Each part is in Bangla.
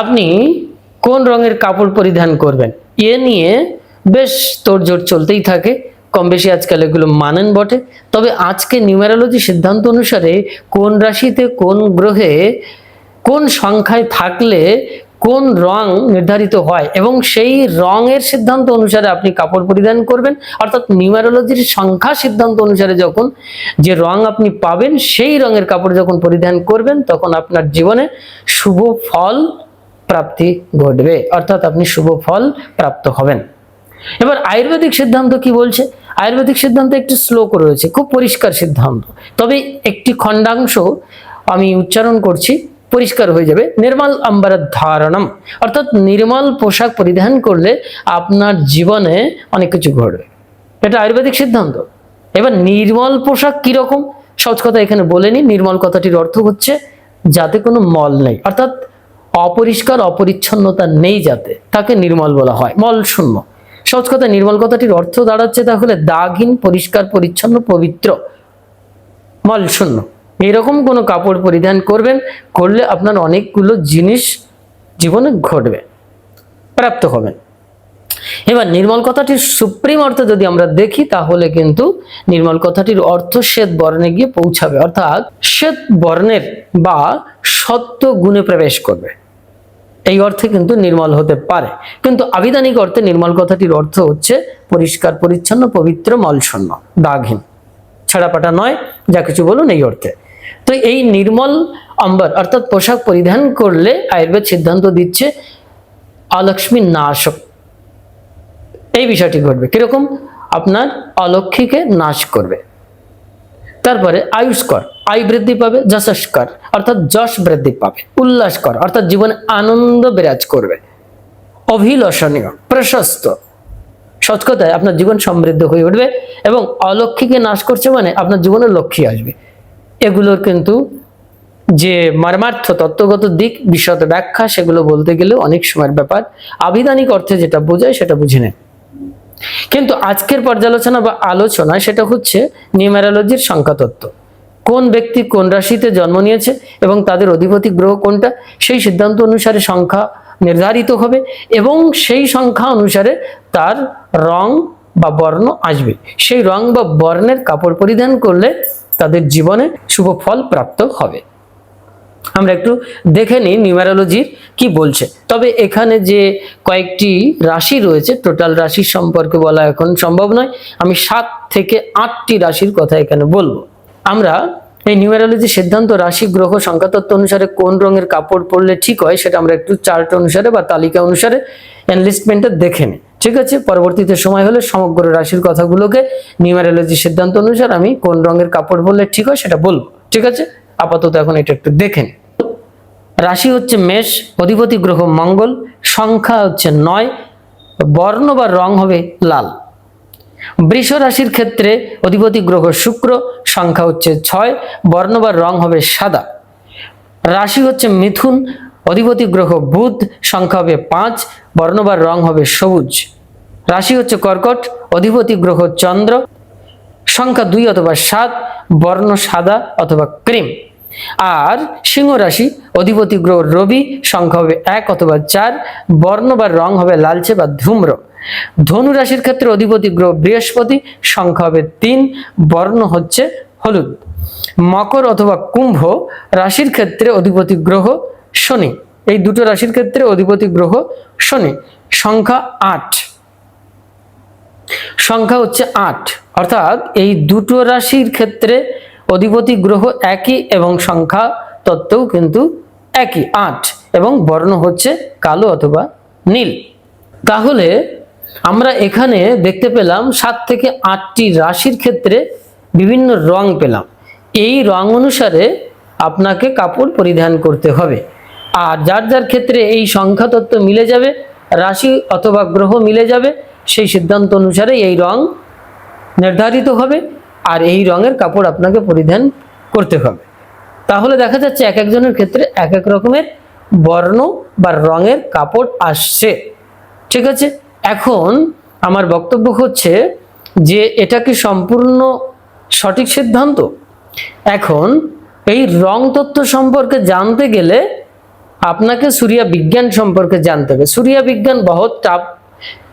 আপনি কোন রঙের কাপড় পরিধান করবেন? এ নিয়ে বেশ তোড়জোড় চলতেই থাকে। কম বেশি আজকাল এগুলো মানেন বটে। তবে আজকে নিউমেরোলজি সিদ্ধান্ত অনুসারে কোন রাশিতে কোন গ্রহে কোন সংখ্যায় থাকলে কোন রং নির্ধারিত হয় এবং সেই রঙের সিদ্ধান্ত অনুসারে আপনি কাপড় পরিধান করবেন। অর্থাৎ নিউমেরোলজির সংখ্যা সিদ্ধান্ত অনুসারে যখন যে রং আপনি পাবেন, সেই রঙের কাপড় যখন পরিধান করবেন, তখন আপনার জীবনে শুভ ফল প্রাপ্তি ঘটবে, অর্থাৎ আপনি শুভ ফল প্রাপ্ত হবেন। এবার আয়ুর্বেদিক সিদ্ধান্ত কি বলছে? আয়ুর্বেদিক সিদ্ধান্ত একটু শ্লোক রয়েছে, খুব পরিষ্কার সিদ্ধান্ত। তবে একটি খণ্ডাংশ আমি উচ্চারণ করছি, পরিষ্কার হয়ে যাবে। নির্মল আম্বার ধারণম অর্থাৎ নির্মল পোশাক পরিধান করলে আপনার জীবনে অনেক কিছু ঘটবে। এটা আয়ুর্বেদিক সিদ্ধান্ত। এবার নির্মল পোশাক কীরকম সহজ কথা এখানে বলেনি নির্মল কথাটির অর্থ হচ্ছে যাতে কোনো মল নেই। অর্থাৎ অপরিষ্কার, অপরিচ্ছন্নতা নেই যাতে, তাকে নির্মল বলা হয়। মল শূন্য। সহজ কথা, নির্মল কথাটির অর্থ দাঁড়াচ্ছে তাহলে দাগহীন, পরিষ্কার, পরিচ্ছন্ন, পবিত্র। মল শূন্য। এরকম কোনো কাপড় পরিধান করবেন, করলে আপনার অনেকগুলো জিনিস জীবনে ঘটবে। প্রাপ্ত হবেন। এবার নির্মল কথাটির সুপ্রিম অর্থ যদি আমরা দেখি, তাহলে কিন্তু নির্মল কথাটির অর্থ শ্বেত বর্ণে গিয়ে পৌঁছাবে। অর্থাৎ শ্বেত বর্ণের বা সত্য গুণে প্রবেশ করবে। এই অর্থে কিন্তু নির্মল হতে পারে। কিন্তু আবিধানিক অর্থে নির্মল কথাটির অর্থ হচ্ছে পরিষ্কার, পরিচ্ছন্ন, পবিত্র মলশূন্য দাগহীন। ছাড়াপাটা নয়, যা কিছু বলুন এই অর্থে। তো এই নির্মল অম্বর অর্থাৎ পোশাক পরিধান করলে আয়ুর্বেদ সিদ্ধান্ত দিচ্ছে অলক্ষ্মী নাশক এই বিষয়টি ঘটবে। কীরকম? আপনার অলক্ষীকে নাশ করবে। তারপরে আয়ুষ্কর, আয়ু বৃদ্ধি পাবে, যশস্কর। অর্থাৎ যশ বৃদ্ধি পাবে উল্লাসকর অর্থাৎ জীবনে আনন্দ বিরাজ করবে। অভিলষণীয়, প্রশস্ত। সৎ কথায় আপনার জীবন সমৃদ্ধ হয়ে উঠবে এবং অলক্ষীকে নাশ করছে মানে আপনার জীবনে লক্ষ্মী আসবে। এগুলোর কিন্তু যে মর্মার্থ তত্ত্বগত দিক, বিশদ ব্যাখ্যা, সেগুলো বলতে গেলে অনেক সময়ের ব্যাপার। আবিধানিক অর্থে যেটা বোঝায় সেটা বুঝে নেন। কিন্তু আজকের পর্যালোচনা বা আলোচনা, সেটা হচ্ছে নিউমেরোলজির সংখ্যাতত্ত্ব। কোন ব্যক্তি কোন রাশিতে জন্ম নিয়েছে এবং তাদের অধিপতি গ্রহ কোনটা, সেই সিদ্ধান্ত অনুসারে সংখ্যা নির্ধারিত হবে এবং সেই সংখ্যা অনুসারে তার রং বা বর্ণ আসবে। সেই রং বা বর্ণের কাপড় পরিধান করলে তাদের জীবনে শুভ ফল প্রাপ্ত হবে। আমরা একটু দেখে নিই নিউমেরোলজির কি বলছে। তবে এখানে যে কয়েকটি রাশি রয়েছে, টোটাল রাশির সম্পর্কে বলা এখন সম্ভব নয়। আমি সাত থেকে আটটি রাশির কথা এখানে বলব। আমরা এই নিউমেরোলজি সিদ্ধান্ত রাশি গ্রহ সংখ্যাতত্ত্ব অনুসারে কোন রঙের কাপড় পরলে ঠিক হয় সেটা আমরা একটু চার্ট অনুসারে বা তালিকা অনুসারে এনলিস্টমেন্টে দেখে নিই। ঠিক আছে? পরবর্তীতে সময় হলে সমগ্র রাশির কথাগুলোকে নিউমেরোলজি সিদ্ধান্ত অনুসারে আমি কোন রঙের কাপড় পরলে ঠিক হয় সেটা বলব। ঠিক আছে? আপাতত এখন এটা একটু দেখে নিই। রাশি হচ্ছে মেষ, অধিপতি গ্রহ মঙ্গল, সংখ্যা হচ্ছে নয়, বর্ণ বা রং হবে লাল। বৃষ রাশির ক্ষেত্রে অধিপতি গ্রহ শুক্র সংখ্যা হচ্ছে ছয়, বর্ণ বা রং হবে সাদা। রাশি হচ্ছে মিথুন, অধিপতি গ্রহ বুধ, সংখ্যা হবে পাঁচ, বর্ণ বা রং হবে সবুজ। রাশি হচ্ছে কর্কট, অধিপতি গ্রহ চন্দ্র, সংখ্যা দুই অথবা সাত, বর্ণ সাদা অথবা ক্রিম। আর সিংহ রাশি, অধিপতি গ্রহ রবি, সংখ্যা হবে এক অথবা চার, বর্ণ বা রং হবে লালচে বা ধূম্র। ধনু রাশির ক্ষেত্রে অধিপতি গ্রহ বৃহস্পতি, সংখ্যা হবে তিন, বর্ণ হচ্ছে হলুদ। মকর অথবা কুম্ভ রাশির ক্ষেত্রে অধিপতি গ্রহ শনি। এই দুটো রাশির ক্ষেত্রে অধিপতি গ্রহ শনি। সংখ্যা আট। সংখ্যা হচ্ছে আট। অর্থাৎ এই দুটো রাশির ক্ষেত্রে অধিপতি গ্রহ একই এবং সংখ্যা তত্ত্বও কিন্তু একই। আট এবং বর্ণ হচ্ছে কালো অথবা নীল। তাহলে আমরা এখানে দেখতে পেলাম সাত থেকে আটটি রাশির ক্ষেত্রে বিভিন্ন রং পেলাম। এই রং অনুসারে আপনাকে কাপড় পরিধান করতে হবে। আর যার যার ক্ষেত্রে এই সংখ্যা তত্ত্ব মিলে যাবে, রাশি অথবা গ্রহ মিলে যাবে, সেই সিদ্ধান্ত অনুসারে এই রং নির্ধারিত হবে আর এই রঙের কাপড় আপনাকে পরিধান করতে হবে। তাহলে দেখা যাচ্ছে এক একজনের ক্ষেত্রে এক এক রকমের বর্ণ বা রঙের কাপড় আসছে। ঠিক আছে? এখন আমার বক্তব্য হচ্ছে যে এটা কি সম্পূর্ণ সঠিক সিদ্ধান্ত? এখন এই রং তত্ত্ব সম্পর্কে জানতে গেলে আপনাকে সূর্য বিজ্ঞান সম্পর্কে জানতে হবে। সূর্য বিজ্ঞান বহুত টাপ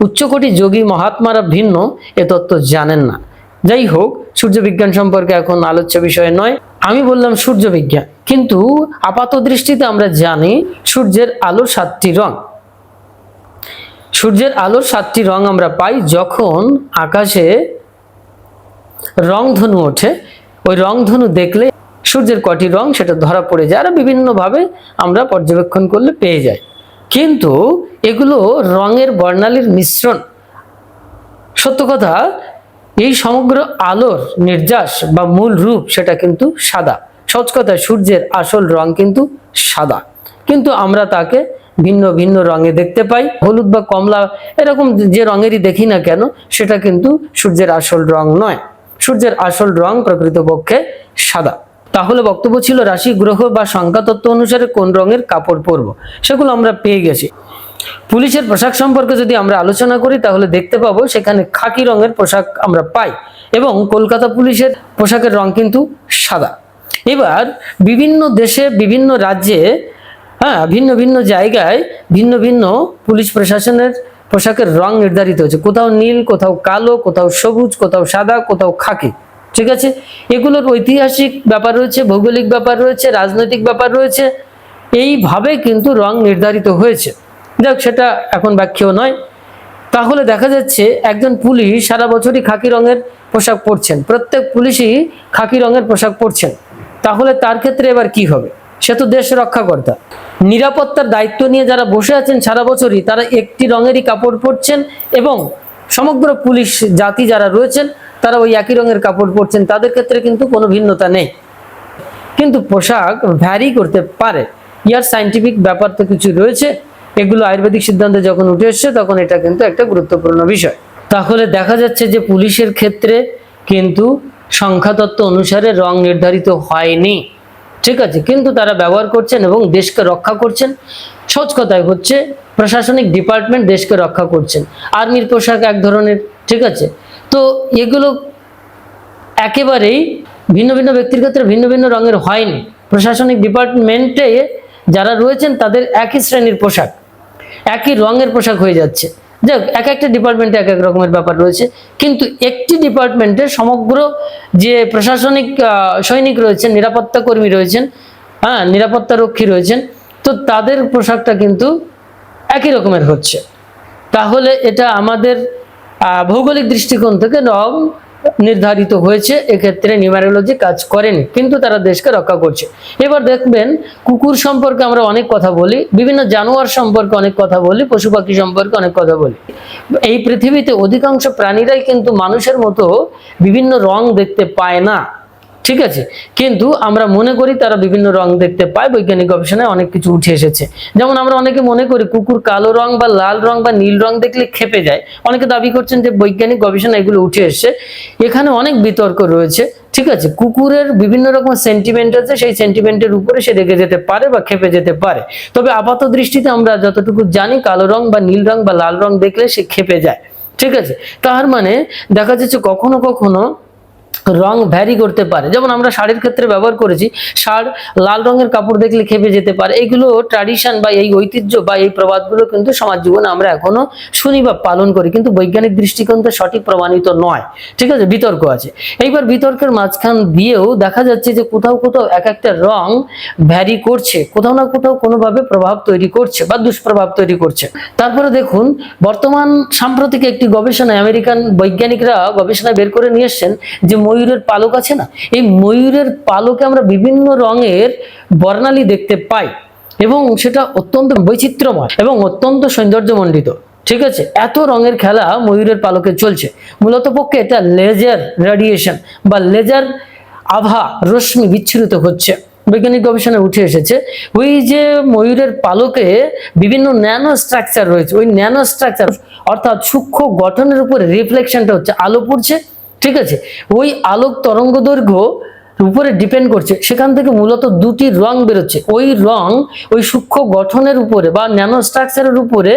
উচ্চকোটি যোগী মহাত্মারা ভিন্ন, এ তত্ত্ব জানেন না। যাই হোক, সূর্য বিজ্ঞান সম্পর্কে এখন আলোচ্য বিষয় নয়। আমি বললাম সূর্য বিজ্ঞান। কিন্তু আপাত দৃষ্টিতে আমরা জানি সূর্যের আলো সাতটি রং। সূর্যের আলোর সাতটি রং আমরা পাই যখন আকাশে রংধনু ওঠে। ওই রংধনু দেখলে সূর্যের কটি রং সেটা ধরা পড়ে যায় আর বিভিন্নভাবে আমরা পর্যবেক্ষণ করলে পেয়ে যাই। কিন্তু এগুলো রঙের বর্ণালীর মিশ্রণ। সত্য কথা, এই সমগ্র আলোর নির্যাস বা মূল রূপ সেটা কিন্তু সাদা। সহজ কথা সূর্যের আসল রং কিন্তু সাদা। কিন্তু আমরা তাকে ভিন্ন ভিন্ন রঙে দেখতে পাই, হলুদ বা কমলা এরকম যে রঙেরই দেখি না কেন, সেটা কিন্তু সূর্যের আসল রং নয়। সূর্যের আসল রং প্রকৃতপক্ষে সাদা। তাহলে বক্তব্য ছিল রাশি, গ্রহ বা সংখ্যা তত্ত্ব অনুসারে কোন রঙের কাপড় পরব, সেগুলো আমরা পেয়ে গেছি। পুলিশের পোশাক সম্পর্কে যদি আমরা আলোচনা করি, তাহলে দেখতে পাবো সেখানে খাকি রঙের পোশাক আমরা পাই এবং কলকাতা পুলিশের পোশাকের রং কিন্তু সাদা। এবার বিভিন্ন দেশে, বিভিন্ন রাজ্যে হ্যাঁ ভিন্ন ভিন্ন জায়গায় ভিন্ন ভিন্ন পুলিশ প্রশাসনের পোশাকের রং নির্ধারিত হয়েছে। কোথাও নীল, কোথাও কালো, কোথাও সবুজ, কোথাও সাদা, কোথাও খাকি। ঠিক আছে? এগুলোর ঐতিহাসিক ব্যাপার রয়েছে, ভৌগোলিক ব্যাপার রয়েছে, রাজনৈতিক ব্যাপার রয়েছে। এইভাবে কিন্তু রং নির্ধারিত হয়েছে। যাক, সেটা এখন ব্যাখ্যেয় নয়। তাহলে দেখা যাচ্ছে একজন পুলিশ সারা বছরই খাকি রঙের পোশাক পরছেন। প্রত্যেক পুলিশই খাকি রঙের পোশাক পরছেন। তাহলে তার ক্ষেত্রে এবার কি হবে? সে তো দেশ রক্ষাকর্তা। নিরাপত্তার দায়িত্ব নিয়ে যারা বসে আছেন সারা বছরই, তারা একটি রঙেরই কাপড় পরছেন এবং সমগ্র পুলিশ জাতি যারা রয়েছেন, তারা ওই একই রঙের কাপড় পরছেন। তাদের ক্ষেত্রে কিন্তু কোনো ভিন্নতা নেই। কিন্তু পোশাক ভ্যারি করতে পারে। ইয়ার সাইন্টিফিক ব্যাপার তো কিছু রয়েছে। এগুলো আয়ুর্বেদিক সিদ্ধান্তে যখন উঠে এসছে, তখন এটা কিন্তু একটা গুরুত্বপূর্ণ বিষয়। তাহলে দেখা যাচ্ছে যে পুলিশের ক্ষেত্রে কিন্তু সংখ্যাতত্ত্ব অনুসারে রং নির্ধারিত হয়নি। ঠিক আছে, কিন্তু তারা ব্যবহার করছেন এবং দেশকে রক্ষা করছেন। সচ কথায় হচ্ছে, প্রশাসনিক ডিপার্টমেন্ট দেশকে রক্ষা করছেন। আর্মির পোশাক এক ধরনের, ঠিক আছে? তো এগুলো একেবারেই ভিন্ন ভিন্ন ব্যক্তির ক্ষেত্রে ভিন্ন ভিন্ন রঙের হয়নি। প্রশাসনিক ডিপার্টমেন্টে যারা রয়েছেন, তাদের একই শ্রেণির পোশাক, একই রঙের পোশাক হয়ে যাচ্ছে। যাক, এক একটা ডিপার্টমেন্টে এক এক রকমের ব্যাপার রয়েছে। কিন্তু একটি ডিপার্টমেন্টে সমগ্র যে প্রশাসনিক সৈনিক রয়েছেন, নিরাপত্তা কর্মী রয়েছেন হ্যাঁ নিরাপত্তা রক্ষী রয়েছেন, তো তাদের পোশাকটা কিন্তু একই রকমের হচ্ছে। তাহলে এটা আমাদের ভৌগোলিক দৃষ্টিকোণ থেকে রং নির্ধারিত হয়েছে, এক্ষেত্রে নিউমারোলজি কাজ করেনি, কিন্তু তারা দেশকে রক্ষা করছে। এবার দেখবেন, কুকুর সম্পর্কে আমরা অনেক কথা বলি, বিভিন্ন জানোয়ার সম্পর্কে অনেক কথা বলি, পশু পাখি সম্পর্কে অনেক কথা বলি। এই পৃথিবীতে অধিকাংশ প্রাণীরাই কিন্তু মানুষের মতো বিভিন্ন রং দেখতে পায় না। ঠিক আছে? কিন্তু আমরা মনে করি তারা বিভিন্ন রং দেখতে পায়, বৈজ্ঞানিক গবেষণায় অনেক কিছু উঠে এসেছে। যেমন আমরা অনেকে মনে করি কুকুর কালো রং বা লাল রং বা নীল রং দেখলে খেপে যায়। অনেকে দাবি করছেন যে বৈজ্ঞানিক গবেষণা এগুলো উঠে এসছে। এখানে অনেক বিতর্ক রয়েছে, ঠিক আছে? কুকুরের বিভিন্ন রকম সেন্টিমেন্ট আছে, সেই সেন্টিমেন্টের উপরে সে রেগে যেতে পারে বা খেপে যেতে পারে। তবে আপাত দৃষ্টিতে আমরা যতটুকু জানি, কালো রং বা নীল রং বা লাল রং দেখলে সে খেপে যায়, ঠিক আছে? তার মানে দেখা যাচ্ছে কখনো কখনো রং ভ্যারি করতে পারে। যেমন আমরা শাড়ির ক্ষেত্রে ব্যবহার করেছি, শাড় লাল রঙের কাপড় দেখলে খেপে যেতে পারে। এইগুলো ট্র্যাডিশন বা এই ঐতিহ্য বা এই প্রবাদগুলো কিন্তু সমাজ জীবনে আমরা এখনও শুনি বা পালন করি। কিন্তু বৈজ্ঞানিক দৃষ্টিকোণ তো সঠিক প্রমাণিত নয়। ঠিক আছে? বিতর্ক আছে। এইবার বিতর্কের মাঝখান দিয়েও দেখা যাচ্ছে যে কোথাও কোথাও এক একটা রং ভ্যারি করছে। কোথাও না কোথাও কোনোভাবে প্রভাব তৈরি করছে বা দুষ্প্রভাব তৈরি করছে। তারপরে দেখুন, বর্তমান সাম্প্রতিক একটি গবেষণায় আমেরিকান বৈজ্ঞানিকরা গবেষণায় বের করে নিয়ে এসছেন যে ময়ূরের পালক আছে না? এই ময়ূরের পালকে আমরা বিভিন্ন রঙের বর্ণালী দেখতে পাই এবং সেটা অত্যন্ত বৈচিত্র্যময় এবং অত্যন্ত সৌন্দর্যমণ্ডিত, ঠিক আছে? এত রঙের খেলা ময়ূরের পালকে চলছে। মূলত পক্ষে এটা লেজার রেডিয়েশন বা লেজার আভা রশ্মি বিচ্ছুরিত হচ্ছে। বৈজ্ঞানিক গবেষণায় উঠে এসেছে, ওই যে ময়ূরের পালকে বিভিন্ন ন্যানো স্ট্রাকচার রয়েছে, ওই ন্যানো স্ট্রাকচার অর্থাৎ সূক্ষ্ম গঠনের উপরে রিফ্লেকশনটা হচ্ছে, আলো পড়ছে ঠিক আছে? ওই আলোক তরঙ্গ দৈর্ঘ্য উপরে ডিপেন্ড করছে। সেখান থেকে মূলত দুটি রং বেরোচ্ছে। ওই রং ওই সূক্ষ্ম গঠনের উপরে বা ন্যানো স্ট্রাকচারের উপরে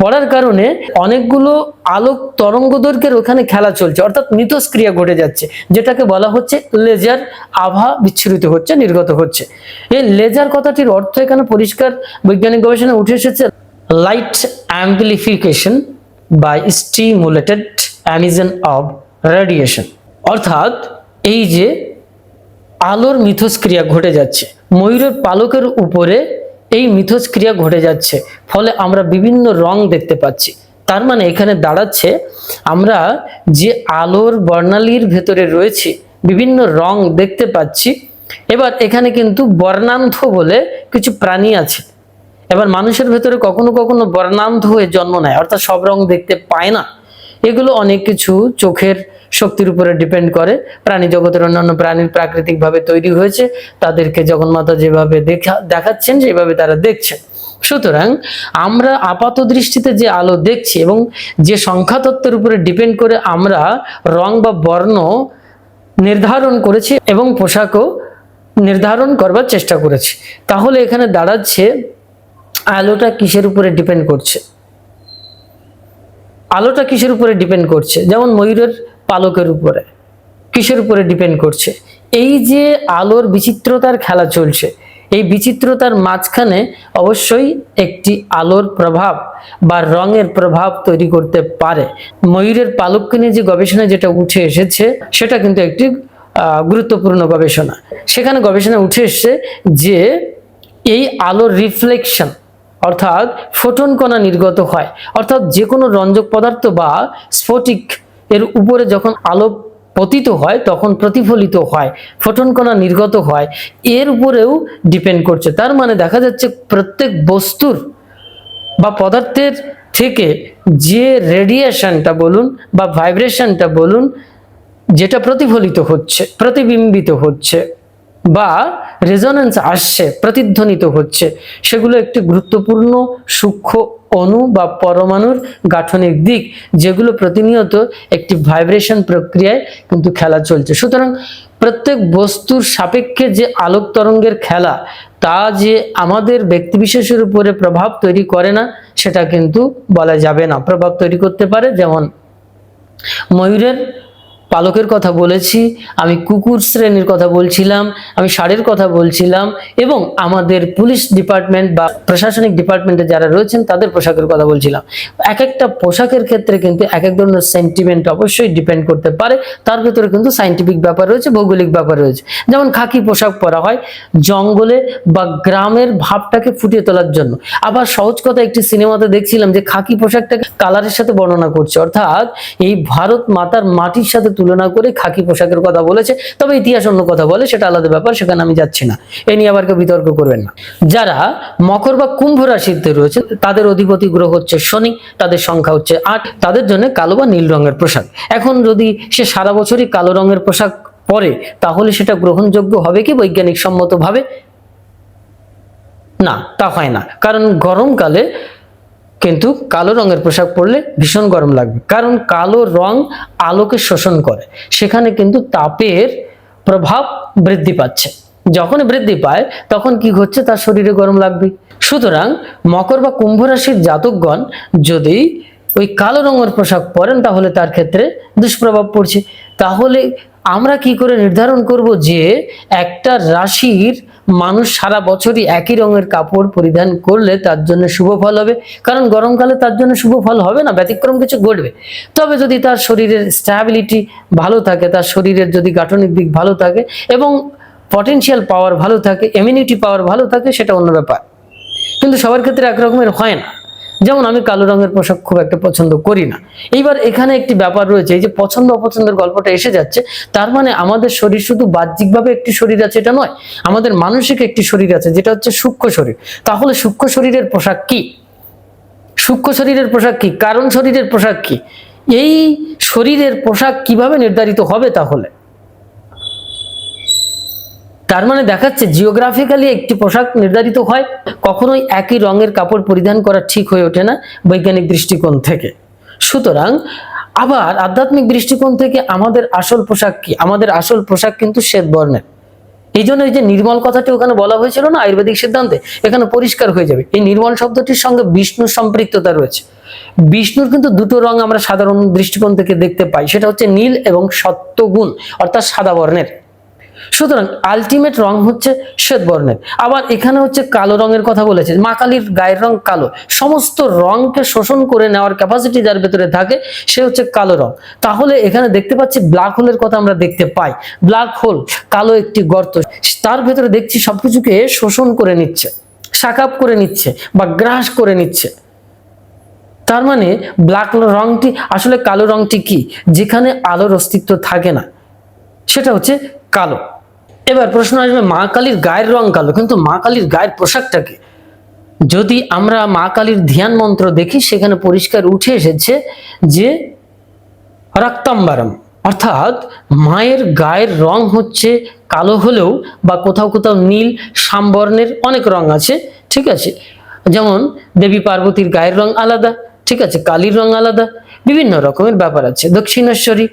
পড়ার কারণে অনেকগুলো আলোক তরঙ্গ দৈর্ঘ্যের ওখানে খেলা চলছে। অর্থাৎ মিথস্ক্রিয়া ঘটে যাচ্ছে, যেটাকে বলা হচ্ছে লেজার আভা বিচ্ছুরিত হচ্ছে, নির্গত হচ্ছে। এই লেজার কথাটির অর্থ এখানে পরিষ্কার বৈজ্ঞানিক গবেষণায় উঠে এসেছে light amplification by stimulated emission of radiation অর্থাৎ এই যে আলোর মিথস্ক্রিয়া ঘটে যাচ্ছে, ময়ূরের পালকের উপরে এই মিথস্ক্রিয়া ঘটে যাচ্ছে, ফলে আমরা বিভিন্ন রং দেখতে পাচ্ছি। তার মানে এখানে দাঁড়াচ্ছে আমরা যে আলোর বর্ণালীর ভেতরে রয়েছে, বিভিন্ন রং দেখতে পাচ্ছি। এবার এখানে কিন্তু বর্ণান্ধ বলে কিছু প্রাণী আছে। এবার মানুষের ভেতরে কখনো কখনো বর্ণান্ধ হয়ে জন্ম নেয়, অর্থাৎ সব রং দেখতে পায় না। এগুলো অনেক কিছু চোখের শক্তির উপরে ডিপেন্ড করে। প্রাণী জগতের অন্যান্য প্রাণীর প্রাকৃতিকভাবে তৈরি হয়েছে। তাদেরকে জগন্মাতা যেভাবে দেখা, দেখাচ্ছেন যেভাবে তারা দেখছেন। সুতরাং আমরা আপাত দৃষ্টিতে যে আলো দেখছি এবং যে সংখ্যা তত্ত্বের উপরে ডিপেন্ড করে আমরা রং বা বর্ণ নির্ধারণ করেছি এবং পোশাকও নির্ধারণ করবার চেষ্টা করেছি। তাহলে এখানে দাঁড়াচ্ছে আলোটা কিসের উপরে ডিপেন্ড করছে? আলোটা কিসের উপরে ডিপেন্ড করছে? যেমন ময়ূরের পালকের উপরে, কিসের উপরে ডিপেন্ড করছে? এই যে আলোর বিচিত্রতার খেলা চলছে, এই বিচিত্রতার মাঝখানে অবশ্যই একটি আলোর প্রভাব বা রঙের প্রভাব তৈরি করতে পারে। ময়ূরের পালককে নিয়ে যে গবেষণা যেটা উঠে এসেছে, সেটা কিন্তু একটি গুরুত্বপূর্ণ গবেষণা। সেখানে গবেষণা উঠে এসেছে যে এই আলোর রিফ্লেকশন অর্থাৎ ফোটন কণা নির্গত হয়, অর্থাৎ যে কোনো রঞ্জক পদার্থ বা স্ফটিক এর উপরে যখন আলো পতিত হয়, তখন প্রতিফলিত হয় ফোটন কণা নির্গত হয়, এর উপরেও ডিপেন্ড করছে। তার মানে দেখা যাচ্ছে প্রত্যেক বস্তুর বা পদার্থের থেকে যে রেডিয়েশনটা বলুন বা ভাইব্রেশনটা বলুন, যেটা প্রতিফলিত হচ্ছে, প্রতিবিম্বিত হচ্ছে বা রেজোনেন্স আসছে, প্রতিধ্বনিত হচ্ছে। সেগুলো একটি গুরুত্বপূর্ণ, সূক্ষ্ম অণু বা পরমাণুর গাঠনিক দিক, যেগুলো প্রতিনিয়ত একটি ভাইব্রেশন প্রক্রিয়ায় কিন্তু খেলা চলছে। সুতরাং প্রত্যেক বস্তুর সাপেক্ষে যে আলোক তরঙ্গের খেলা, তা যে আমাদের ব্যক্তিবিশেষের উপরে প্রভাব তৈরি করে না, সেটা কিন্তু বলা যাবে না। প্রভাব তৈরি করতে পারে যেমন ময়ূরের পালকের কথা বলেছি, আমি কুকুর শ্রেণির কথা বলছিলাম, আমি ষাঁড়ের কথা বলছিলাম এবং আমাদের পুলিশ ডিপার্টমেন্ট বা প্রশাসনিক ডিপার্টমেন্টে যারা রয়েছেন তাদের পোশাকের কথা বলছিলাম। এক একটা পোশাকের ক্ষেত্রে কিন্তু এক এক ধরনের সেন্টিমেন্ট অবশ্যই ডিপেন্ড করতে পারে, তার ভেতরে কিন্তু সাইন্টিফিক ব্যাপার রয়েছে, ভৌগোলিক ব্যাপার রয়েছে। যেমন খাকি পোশাক পরা হয়, জঙ্গলে বা গ্রামের ভাবটাকে ফুটিয়ে তোলার জন্য। আবার সহজ কথা, একটি সিনেমাতে দেখছিলাম যে খাকি পোশাকটাকে কালারের সাথে বর্ণনা করছে। অর্থাৎ এই ভারত মাতার মাটির সাথে তুলনা করে খাকি পোশাকের কথা বলেছে, তবে ইতিহাস অন্য কথা বলে, সেটা আলাদা ব্যাপার, সেখানে আমি যাচ্ছি না। এ নিয়ে আবার কেউ বিতর্ক করবেন না। যারা মকর বা কুম্ভ রাশিতে রয়েছে, তাদের অধিপতি গ্রহ হচ্ছে শনি, তাদের সংখ্যা হচ্ছে আট, তাদের জন্য কালো বা নীল রঙের পোশাক। এখন যদি সে সারা বছরই কালো রঙের পোশাক পরে, তাহলে সেটা গ্রহণযোগ্য হবে কি বৈজ্ঞানিক সম্মতভাবে? না, তা হয় না। কারণ গরমকালে কিন্তু কালো রঙের পোশাক পরলে ভীষণ গরম লাগবে। কারণ কালো রং আলোকে শোষণ করে। সেখানে কিন্তু তাপের প্রভাব বৃদ্ধি পাচ্ছে। যখন বৃদ্ধি পায়, তখন কি হচ্ছে তার শরীরে গরম লাগবে। সুতরাং মকর বা কুম্ভ রাশির জাতকগণ যদি ওই কালো রঙের পোশাক পরেন, তাহলে তার ক্ষেত্রে দুষ্প্রভাব পড়ছে। তাহলে আমরা কি করে নির্ধারণ করব যে একটা রাশির মানুষ সারা বছরই একই রঙের কাপড় পরিধান করলে তার জন্য শুভ ফল হবে। কারণ গরমকালে তার জন্য শুভ ফল হবে না, ব্যতিক্রম কিছু ঘটবে। তবে যদি তার শরীরের স্ট্যাবিলিটি ভালো থাকে, তার শরীরের যদি গাঠনিক দিক ভালো থাকে এবং পটেন্সিয়াল পাওয়ার ভালো থাকে ইমিউনিটি পাওয়ার ভালো থাকে, সেটা অন্য ব্যাপার। কিন্তু সবার ক্ষেত্রে একরকমের হয় না। যেমন আমি কালো রঙের পোশাক খুব একটা পছন্দ করি না। এইবার এখানে একটি ব্যাপার রয়েছে, এই যে পছন্দ অপছন্দের গল্পটা এসে যাচ্ছে, তার মানে আমাদের শরীর শুধু বাহ্যিকভাবে একটি শরীর আছে, এটা নয়, আমাদের মানসিক একটি শরীর আছে, যেটা হচ্ছে সূক্ষ্ম শরীর। তাহলে সূক্ষ্ম শরীরের পোশাক কি? সূক্ষ্ম শরীরের পোশাক কি? কারণ শরীরের পোশাক কি? এই শরীরের পোশাক কীভাবে নির্ধারিত হবে তাহলে? তার মানে দেখাচ্ছে জিওগ্রাফিক্যালি একটি পোশাক নির্ধারিত হয়, কখনোই একই রঙের কাপড় পরিধান করা ঠিক হয়ে ওঠে না বৈজ্ঞানিক দৃষ্টিকোণ থেকে। সুতরাং আবার আধ্যাত্মিক দৃষ্টিকোণ থেকে আমাদের আসল পোশাক কি? আমাদের আসল পোশাক কিন্তু শ্বেত বর্ণের। এই জন্য এই যে নির্মল কথাটি ওখানে বলা হয়েছিল না আয়ুর্বেদিক সিদ্ধান্তে, এখানে পরিষ্কার হয়ে যাবে। এই নির্মল শব্দটির সঙ্গে বিষ্ণুর সম্পৃক্ততা রয়েছে। বিষ্ণুর কিন্তু দুটো রং আমরা সাধারণ দৃষ্টিকোণ থেকে দেখতে পাই, সেটা হচ্ছে নীল এবং সত্যগুণ, অর্থাৎ সাদা বর্ণের। সুতরাং আলটিমেট রং হচ্ছে শ্বেত বর্ণের। আবার এখানে হচ্ছে কালো রঙের কথা বলেছে। মা কালীর গায়ের রং কালো। সমস্ত রংকে শোষণ করে নেওয়ার ক্যাপাসিটি যার ভেতরে থাকে, সে হচ্ছে কালো রং। তাহলে এখানে দেখতে পাচ্ছি ব্ল্যাক হোলের কথা আমরা দেখতে পাই। ব্ল্যাক হোল কালো একটি গর্ত। তার ভেতরে দেখছি সবকিছুকে শোষণ করে নিচ্ছে সাকাপ করে নিচ্ছে বা গ্রাস করে নিচ্ছে। তার মানে ব্ল্যাক রংটি, আসলে কালো রংটি কি? যেখানে আলোর অস্তিত্ব থাকে না, সেটা হচ্ছে কালো। এবার প্রশ্ন আসবে, মা কালীর গায়ের রং কালো, কিন্তু মা কালীর গায়ের পোশাকটা কি? যদি আমরা মা কালীর ধ্যান মন্ত্র দেখি, সেখানে পরিষ্কার উঠে এসেছে যে রক্তাম্বারম, অর্থাৎ মায়ের গায়ের রং হচ্ছে কালো হলেও বা কোথাও কোথাও নীল, সামবর্ণের অনেক রং আছে, ঠিক আছে? যেমন দেবী পার্বতীর গায়ের রং আলাদা, ঠিক আছে? কালীর রং আলাদা বিভিন্ন রকমের ব্যাপার আছে। দক্ষিণেশ্বরী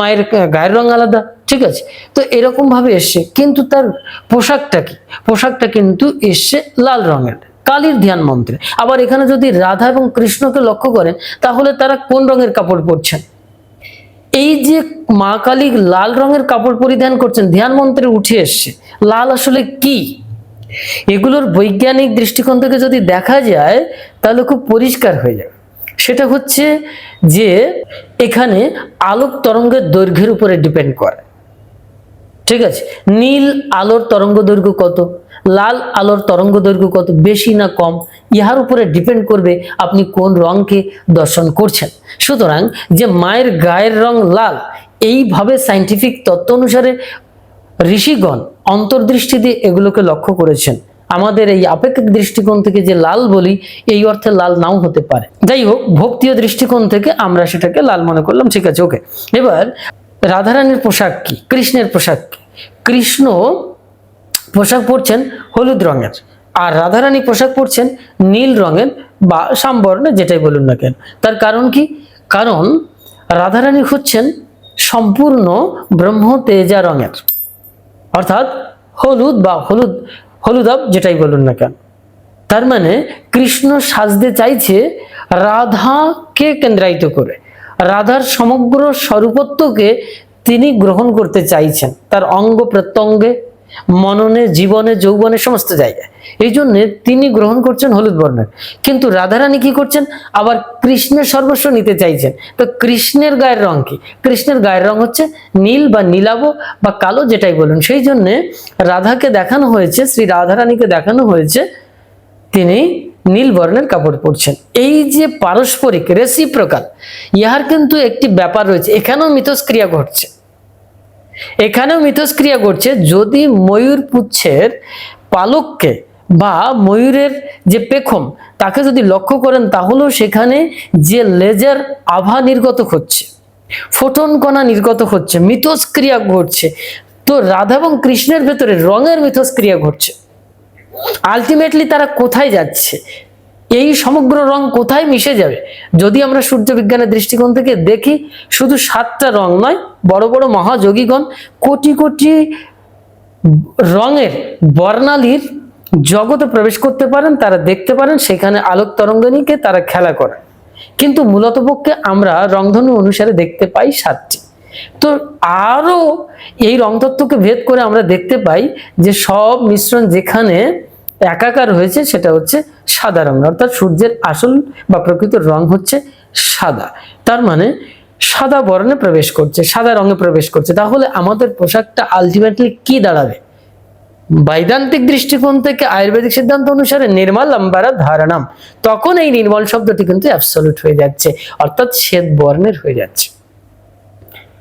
মায়ের গায়ের রং আলাদা, ঠিক আছে? তো এরকম ভাবে এসছে। কিন্তু তার পোশাকটা কি? পোশাকটা কিন্তু এসছে লাল রঙের, কালীর ধ্যান মন্ত্রে। আবার এখানে যদি রাধা এবং কৃষ্ণকে লক্ষ্য করেন, তাহলে তারা কোন রঙের কাপড় পরছেন? এই যে মা কালী লাল রঙের কাপড় পরিধান করছেন, ধ্যান মন্ত্রে উঠে এসছে। লাল আসলে কি? এগুলোর বৈজ্ঞানিক দৃষ্টিকোণ থেকে যদি দেখা যায়, তাহলে খুব পরিষ্কার হয়ে যাবে। সেটা হচ্ছে যে এখানে আলোক তরঙ্গের দৈর্ঘ্যের উপরে ডিপেন্ড করে। ঠিক আছে? নীল আলোর তরঙ্গ দৈর্ঘ্য কত? লাল আলোর তরঙ্গ দৈর্ঘ্য কত? বেশি না কম? ইহার উপরে ডিপেন্ড করবে আপনি কোন রংকে দর্শন করছেন। সুতরাং যে মায়ের গায়ের রং লাল, এইভাবে সাইন্টিফিক তত্ত্ব অনুসারে ঋষিগণ অন্তর্দৃষ্টি দিয়ে এগুলোকে লক্ষ্য করেছেন। আমাদের এই আপেক্ষিক দৃষ্টিকোণ থেকে যে লাল বলি, এই অর্থে লাল নাও হতে পারে। যাই হোক, ভক্তিয় দৃষ্টিকোণ থেকে আমরা সেটাকে লাল মনে করলাম, ঠিক আছে, ওকে। এবার, রাধারানীর পোশাক কি? কৃষ্ণের পোশাক কি? কৃষ্ণ পোশাক পরছেন হলুদ রঙের, আর রাধারানী পোশাক পরছেন নীল রঙের বা সামবর্ণে, যেটাই বলুন না কেন। তার কারণ কি? কারণ রাধারানী হচ্ছেন সম্পূর্ণ ব্রহ্ম তেজা রঙের, অর্থাৎ হলুদ বা হলুদ হলুদাব যেটাই বলুন না কেন। তার মানে কৃষ্ণ সাজতে চাইছে রাধাকে কেন্দ্রায়িত করে। রাধার সমগ্র স্বরূপত্বকে তিনি গ্রহণ করতে চাইছেন। তার অঙ্গ প্রত্যঙ্গে মননে, জীবনে, যৌবনে সমস্ত জায়গায়। এই জন্য তিনি গ্রহণ করছেন হলুদ বর্ণের। কিন্তু রাধারানী কি করছেন? আবার কৃষ্ণের সর্বস্ব নিতে চাইছেন। তো কৃষ্ণের গায়ের রং কি? কৃষ্ণের গায়ের রং হচ্ছে নীল বা নীলাভ বা কালো যেটাই বলুন। সেই জন্যে রাধাকে দেখানো হয়েছে, শ্রী রাধারানীকে দেখানো হয়েছে, তিনি নীল বর্ণের কাপড় পরছেন। এই যে পারস্পরিক রেসিপ্রকাল ইহার কিন্তু একটি ব্যাপার রয়েছে। এখানেও মিথস্ক্রিয়া ঘটছে। এখানেও মিথস্ক্রিয়া ঘটছে যদি ময়ূর পুচ্ছের পালককে বা ময়ূরের যে পেখম, তাকে যদি লক্ষ্য করেন, তাহলেও সেখানে যে লেজার আভা নির্গত হচ্ছে, ফোটন কণা নির্গত হচ্ছে, মিথস্ক্রিয়া ঘটছে, তো রাধা এবং কৃষ্ণের ভেতরে রঙের মিথস্ক্রিয়া ঘটছে। আলটিমেটলি তারা কোথায় যাচ্ছে? এই সমগ্র রং কোথায় মিশে যাবে? যদি আমরা সূর্য বিজ্ঞানের দৃষ্টিকোণ থেকে দেখি, শুধু সাতটা রং নয়, বড় বড় মহাযোগীগণ কোটি কোটি রঙের বর্ণালীর জগতে প্রবেশ করতে পারেন, তারা দেখতে পারেন, সেখানে আলোক তরঙ্গিনীকে তারা খেলা করে। কিন্তু মূলত পক্ষে আমরা রংধনু অনুসারে দেখতে পাই সাতটি। তো আরও এই রংতত্ত্বকে ভেদ করে আমরা দেখতে পাই যে সব মিশ্রণ যেখানে একাকার হয়েছে, সেটা হচ্ছে সাদা রং অর্থাৎ সূর্যের আসল বা প্রকৃত রং হচ্ছে সাদা। তার মানে সাদা বর্ণে প্রবেশ করছে, সাদা রঙে প্রবেশ করছে। তাহলে আমাদের পোশাকটা আলটিমেটলি কি দাঁড়াবে? বৈদান্তিক দৃষ্টিকোণ থেকে আয়ুর্বেদিক সিদ্ধান্ত অনুসারে নির্মল লম্বারা ধারণাম। তখন এই নির্মল শব্দটি কিন্তু অ্যাবসলিউট হয়ে যাচ্ছে, অর্থাৎ শ্বেত বর্ণের হয়ে যাচ্ছে।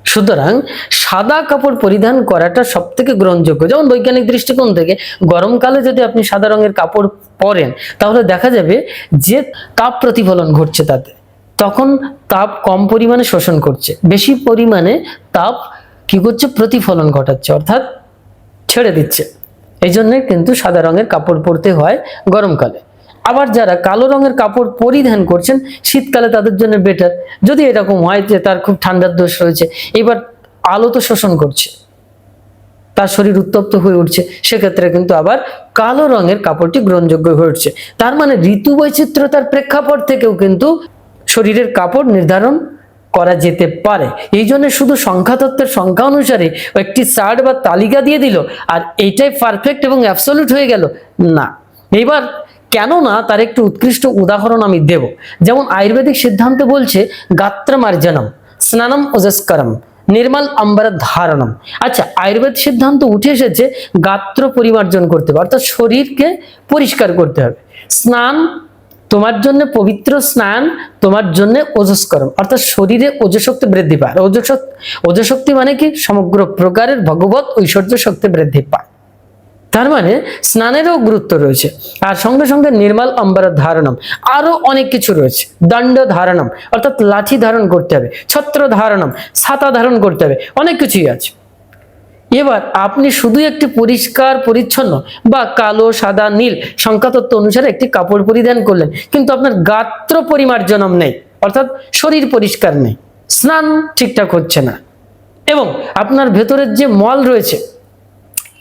সুতরাং সাদা কাপড় পরিধান করাটা সব থেকে গ্রহণযোগ্য। যেমন বৈজ্ঞানিক দৃষ্টিকোণ থেকে গরমকালে যদি আপনি সাদা রঙের কাপড় পরেন, তাহলে দেখা যাবে যে তাপ প্রতিফলন ঘটছে তাতে। তখন তাপ কম পরিমাণে শোষণ করছে। বেশি পরিমাণে তাপ কি করছে? প্রতিফলন ঘটাচ্ছে, অর্থাৎ ছেড়ে দিচ্ছে। এই জন্য কিন্তু সাদা রঙের কাপড় পরতে হয় গরমকালে। আবার যারা কালো রঙের কাপড় পরিধান করছেন, শীতকালে তাদের জন্য বেটার যদি এরকম হয় যে তার খুব ঠান্ডার দোষ রয়েছে, এবার আলো তো শোষণ করছে। তার শরীর উত্তপ্ত হয়ে উঠছে, সেক্ষেত্রে কিন্তু আবার কালো রঙের কাপড়টি গ্রহণযোগ্য হয়ে উঠছে। তার মানে ঋতু বৈচিত্র্যতার প্রেক্ষাপট থেকেও কিন্তু শরীরের কাপড় নির্ধারণ করা যেতে পারে। এই জন্য শুধু সংখ্যাতত্ত্বের সংখ্যা অনুসারে একটি চার্ট বা তালিকা দিয়ে দিল, আর এইটাই পারফেক্ট এবং অ্যাবসলিউট হয়ে গেল। না। এবার কেন না তার একটি উৎকৃষ্ট উদাহরণ আমি দেব। যেমন আয়ুর্বেদিক সিদ্ধান্ত বলছে, গাত্রমার্জনম, স্নানম ওজস্করম নির্মল অম্বর ধারণম আচ্ছা আয়ুর্বেদ সিদ্ধান্ত উঠে এসেছে, গাত্র পরিমার্জন করতে হবে, অর্থাৎ শরীরকে পরিষ্কার করতে হবে। স্নান, তোমার জন্য পবিত্র স্নান, তোমার জন্য ওজস্করম অর্থাৎ শরীরে ওজশক্তি বৃদ্ধি পায়। ওজশক্তি ওজশক্তি মানে কি? সমগ্র প্রকারের ভগবত ঐশ্বর্য শক্তি বৃদ্ধি পায়। তার মানে স্নানেরও গুরুত্ব রয়েছে। আর সঙ্গে সঙ্গে নির্মল, অম্বর ধারণম আরও অনেক কিছু রয়েছে। দণ্ড ধারণম, অর্থাৎ লাঠি ধারণ করতে হবে, ছত্র ধারণম, ছাতা ধারণ করতে হবে, অনেক কিছুই আছে। এবার আপনি শুধু একটি পরিষ্কার, পরিচ্ছন্ন বা কালো, সাদা, নীল সংখ্যাতত্ত্ব অনুসারে একটি কাপড় পরিধান করলেন, কিন্তু আপনার গাত্র পরিমার্জনম নেই, অর্থাৎ শরীর পরিষ্কার নেই, স্নান ঠিকঠাক হচ্ছে না। এবং আপনার ভেতরের যে মল রয়েছে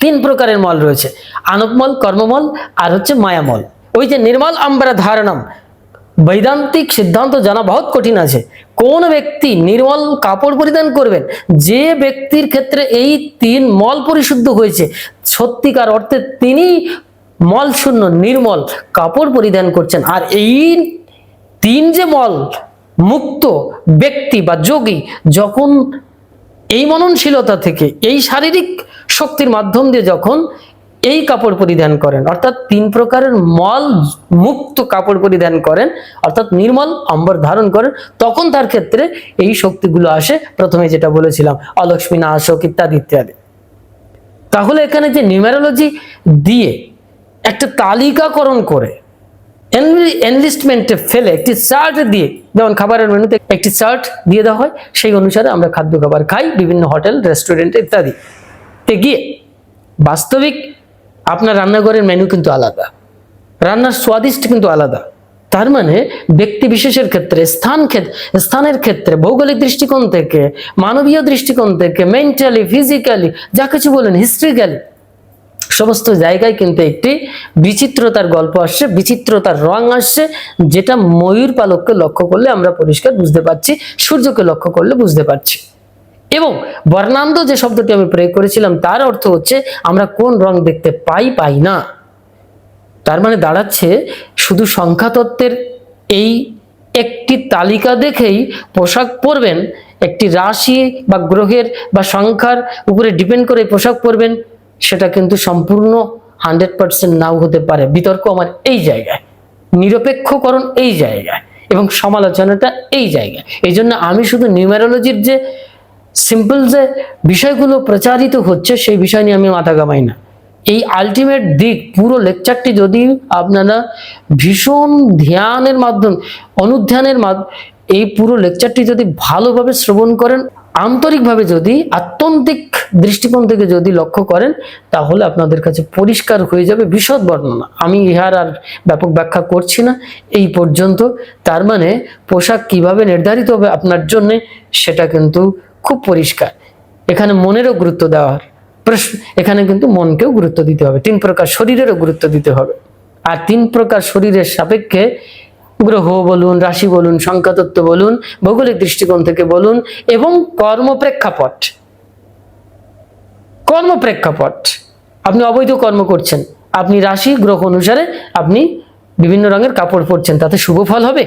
তিন প্রকারের মল রয়েছে। আনবমল কর্মমল আর হচ্ছে মায়ামল। ওই যে নির্মল আম্বরা ধারণম, বৈদান্তিক সিদ্ধান্ত জানা বহুত কঠিন আছে। কোন ব্যক্তি নির্মল কাপড় পরিধান করবেন? যে ব্যক্তির ক্ষেত্রে এই তিন মল পরিশুদ্ধ হয়েছে, সত্যিকার অর্থে তিনি মল শূন্য, নির্মল কাপড় পরিধান করছেন। আর এই তিন যে মল, মুক্ত ব্যক্তি বা যোগী, যখন এই মননশীলতা থেকে, এই শারীরিক শক্তির মাধ্যম দিয়ে যখন এই কাপড় পরিধান করেন, অর্থাৎ তিন প্রকারের মল মুক্ত কাপড় পরিধান করেন, অর্থাৎ নির্মল অম্বর ধারণ করেন, তখন তার ক্ষেত্রে এই শক্তিগুলো আসে। প্রথমে যেটা বলেছিলাম, অলক্ষ্মী নাশক ইত্যাদি ইত্যাদি। তাহলে এখানে যে নিউমেরোলজি দিয়ে একটা তালিকাকরণ করে এনলিস্টমেন্টে ফেলে একটি চার্ট দিয়ে, যেমন খাবারের মেনুতে একটি চার্ট দিয়ে দেওয়া হয়, সেই অনুসারে আমরা খাদ্য খাবার খাই, বিভিন্ন হোটেল রেস্টুরেন্ট ইত্যাদি। তে গিয়ে, বাস্তবিক আপনার রান্নাঘরের মেনু কিন্তু আলাদা। রান্নার স্বাদিষ্ট কিন্তু আলাদা। তার মানে ব্যক্তি বিশেষের ক্ষেত্রে, স্থান ক্ষেত্রে স্থানের ক্ষেত্রে, ভৌগোলিক দৃষ্টিকোণ থেকে, মানবীয় দৃষ্টিকোণ থেকে মেন্টালি ফিজিক্যালি যা কিছু বলেন হিস্ট্রিক্যালি সমস্ত জায়গায় কিন্তু একটি বিচিত্রতার গল্প আসছে, বিচিত্রতার রং আসছে, যেটা ময়ূর পালককে লক্ষ্য করলে আমরা পরিষ্কার বুঝতে পারছি, সূর্যকে লক্ষ্য করলে বুঝতে পারছি। এবং বর্ণান্ধ যে শব্দটি আমি প্রয়োগ করেছিলাম, তার অর্থ হচ্ছে আমরা কোন রং দেখতে পাই পাই না। তার মানে দাঁড়াচ্ছে শুধু সংখ্যাতত্ত্বের এই একটি তালিকা দেখেই পোশাক পরবেন, একটি রাশি বা গ্রহের বা সংখ্যার উপরে ডিপেন্ড করে পোশাক পরবেন। সেটা কিন্তু সম্পূর্ণ হান্ড্রেড পার্সেন্ট নাও হতে পারে। বিতর্ক আমার এই জায়গায়। নিরপেক্ষকরণ এই জায়গায় এবং সমালোচনাটা এই জায়গায়। এই জন্য আমি শুধু নিউমেরোলজির যে সিম্পল যে বিষয়গুলো প্রচারিত হচ্ছে, সেই বিষয় নিয়ে আমি মাথা ঘামাই না। এই আলটিমেট দিক, পুরো লেকচারটি যদি আপনারা ভীষণ ধ্যানের মাধ্যম, অনুধ্যানের এই পুরো লেকচারটি যদি ভালোভাবে শ্রবণ করেন আন্তরিকভাবে যদি, আত্যন্তিক দৃষ্টিকোণ থেকে যদি লক্ষ্য করেন, তাহলে আপনাদের কাছে পরিষ্কার হয়ে যাবে বিশদ বর্ণনা। আমি ইহার আর ব্যাপক ব্যাখ্যা করছি না, এই পর্যন্ত। তার মানে পোশাক কীভাবে নির্ধারিত হবে আপনার জন্য, সেটা কিন্তু খুব পরিষ্কার। এখানে মনেরও গুরুত্ব দেওয়ার প্রশ্ন, এখানে কিন্তু মনকেও গুরুত্ব দিতে হবে। তিন প্রকার শরীরেরও গুরুত্ব দিতে হবে। আর তিন প্রকার শরীরের সাপেক্ষে গ্রহ বলুন, রাশি বলুন, সংখ্যাতত্ত্ব বলুন, ভৌগোলিক দৃষ্টিকোণ থেকে বলুন এবং কর্মপ্রেক্ষাপট। কর্মপ্রেক্ষাপট। আপনি অবৈধ কর্ম করছেন, আপনি রাশি গ্রহ অনুসারে আপনি বিভিন্ন রঙের কাপড় পরছেন, তাতে শুভ ফল হবে।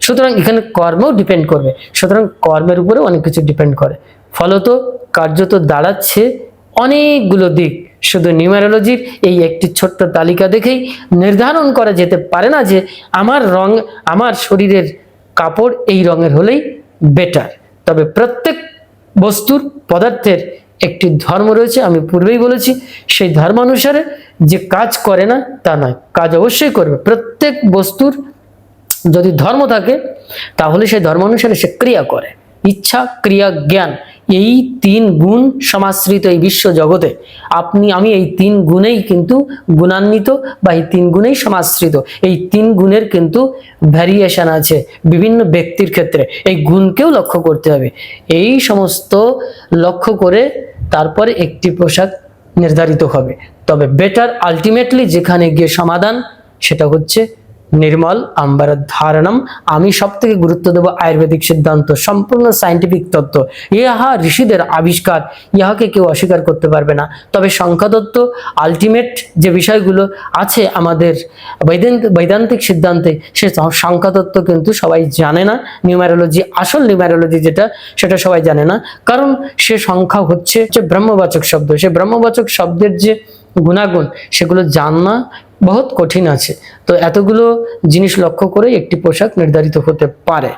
সুতরাং এখানে কর্মও ডিপেন্ড করবে, সুতরাং কর্মের উপরে অনেক কিছু ডিপেন্ড করে। ফলত কার্যত দাঁড়াচ্ছে, অনেকগুলো দিক শুধু নিউমেরোলজির এই একটি ছোট্ট তালিকা দেখেই নির্ধারণ করা যেতে পারে না যে আমার রং, আমার শরীরের কাপড় এই রঙের হলেই বেটার তবে প্রত্যেক বস্তুর পদার্থের একটি ধর্ম রয়েছে, আমি পূর্বেই বলেছি, সেই ধর্মানুসারে যে কাজ করে না, তা নয়। কাজ অবশ্যই করবে। প্রত্যেক বস্তুর যদি ধর্ম থাকে, তাহলে সেই ধর্ম অনুসারে সে ক্রিয়া করে। ইচ্ছা, ক্রিয়া, জ্ঞান। এই তিন গুণ সমাশ্রিত এই বিশ্ব জগতে। আপনি, আমি এই তিন গুণেই কিন্তু গুণান্বিত বা এই তিন গুণেই সমাশ্রিত। এই তিন গুণের কিন্তু ভ্যারিয়েশন আছে বিভিন্ন ব্যক্তির ক্ষেত্রে। এই গুণকেও লক্ষ্য করতে হবে। এই সমস্ত লক্ষ্য করে তারপরে একটি পোশাক নির্ধারিত হবে। তবে বেটার আলটিমেটলি যেখানে গিয়ে সমাধান, সেটা হচ্ছে নির্মল আম্বার ধারণম, আমি সব থেকে গুরুত্ব দেব আয়ুর্বেদিক সিদ্ধান্ত, সম্পূর্ণ সাইন্টিফিক তত্ত্ব। ইহা ঋষিদের আবিষ্কার, ইহাকে কেউ অস্বীকার করতে পারবে না। তবে সংখ্যাতত্ত্ব আলটিমেট যে বিষয়গুলো আছে আমাদের বৈদান্ত বৈদান্তিক সিদ্ধান্তে, সে সংখ্যাতত্ত্ব কিন্তু সবাই জানে না। নিউমারোলজি আসল নিউমারোলজি যেটা, সেটা সবাই জানে না। কারণ সে সংখ্যা হচ্ছে যে ব্রহ্মবাচক শব্দ। সে ব্রহ্মবাচক শব্দের যে গুণাগুণ, সেগুলো জানা বহুত কঠিন আছে। তো এতগুলো জিনিস লক্ষ্য করে একটি পোশাক নির্ধারিত হতে পারে।